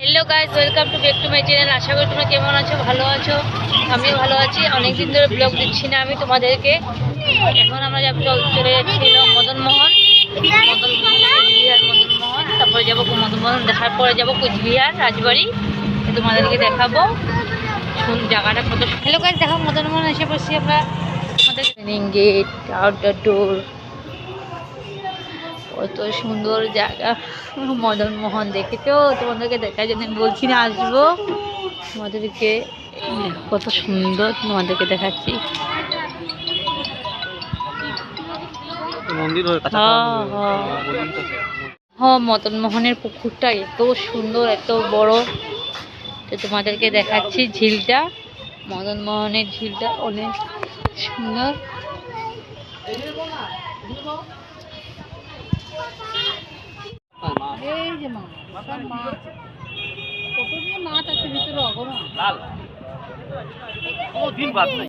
Hello guys welcome to back to my channel আশা করি তোমরা কেমন আছো? ভালো আছো? আমিও ভালো আছি। অনেকদিন ধরে ব্লগ দিচ্ছি না আমি তোমাদেরকে। এখন আমরা যাব চল- যাচ্ছিল মদনমোহন মদনমোহন মদনমোহন তারপরে যাব মদনমোহন দেখার পরে যাব কোচবিহার, রাজবাড়ি। তোমাদেরকে দেখাবো। জায়গাটা কত হ্যালো গাইজ দেখো মদনমোহন এসে বসছি আমরা। আমাদের গেট আউটডোর ডোর কত সুন্দর জায়গা। মদন মোহন দেখেছ? তোমাদেরকে দেখার জন্য বলছি না আসব। তোমাদেরকে কত সুন্দর তোমাদেরকে দেখাচ্ছি। হ্যাঁ, হ্যাঁ। হ্যাঁ মদন মোহনের পুকুরটা এত সুন্দর এত বড়। তো তোমাদেরকে দেখাচ্ছি ঝিলটা। মদন মোহনের ঝিলটা অনেক সুন্দর। এই যে মাছ কত মাছ আছে ভিতরে অগর লাল। ও দিন বাদ